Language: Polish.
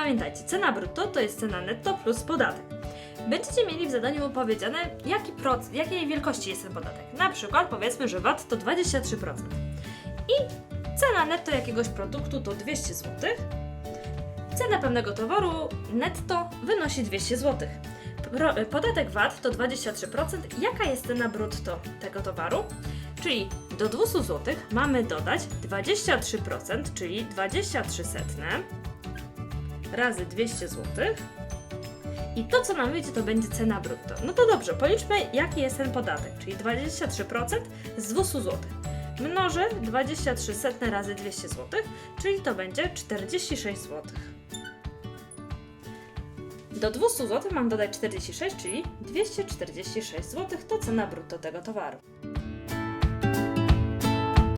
Pamiętajcie, cena brutto to jest cena netto plus podatek. Będziecie mieli w zadaniu powiedziane, jaki jakiej wielkości jest ten podatek. Na przykład powiedzmy, że VAT to 23%. I cena netto jakiegoś produktu to 200 zł. Cena pewnego towaru netto wynosi 200 zł. Podatek VAT to 23%. Jaka jest cena brutto tego towaru? Czyli do 200 zł mamy dodać 23%, czyli 23 setne razy 200 zł. I to, co nam wyjdzie, to będzie cena brutto. No to dobrze, policzmy, jaki jest ten podatek, czyli 23% z 200 zł. Mnożę 23 setne razy 200 zł, czyli to będzie 46 zł. Do 200 zł mam dodać 46, czyli 246 zł to cena brutto tego towaru.